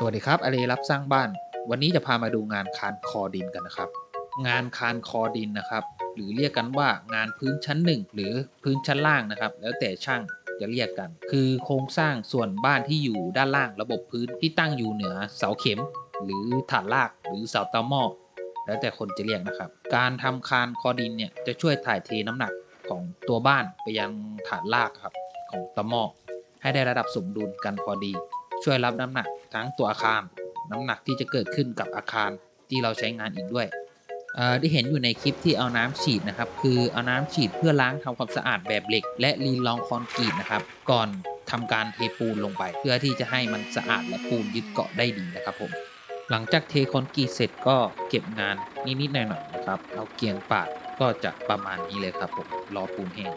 สวัสดีครับอเลรับสร้างบ้าน วันนี้จะพามาดูงานคานคอดินกันนะครับ งานคานคอดินนะครับ หรือเรียกกันว่างานพื้นชั้น 1 หรือพื้นชั้นล่างนะครับ แล้วแต่ช่างจะเรียกกัน คือโครงสร้างส่วนบ้านที่อยู่ด้านล่างระบบพื้นที่ตั้งอยู่เหนือเสาเข็ม หรือฐานรากหรือเสาตอหม้อแล้วแต่คนจะเรียกนะครับ การทำคานคอดินเนี่ยจะช่วยถ่ายเทน้ำหนักของตัวบ้านไปยังฐานรากครับของตอหม้อให้ได้ระดับสมดุลกันพอดี ช่วยรับน้ำหนักทั้งตัวอาคาร น้ำหนักที่จะเกิดขึ้นกับอาคารที่เราใช้งานอีกด้วยที่เห็นอยู่ในคลิปที่เอาน้ำฉีดนะครับ คือเอาน้ำฉีดเพื่อล้างทำความสะอาดแบบเหล็ก และรีนรองคอนกรีตนะครับ ก่อนทำการเทปูนลงไป เพื่อที่จะให้มันสะอาดและปูนยึดเกาะได้ดีนะครับผมหลังจากเทคอนกรีตเสร็จก็เก็บงานนิดๆหน่อยๆนะครับเอาเกียงปาดก็จะประมาณนี้เลยครับผมรอปูนแห้ง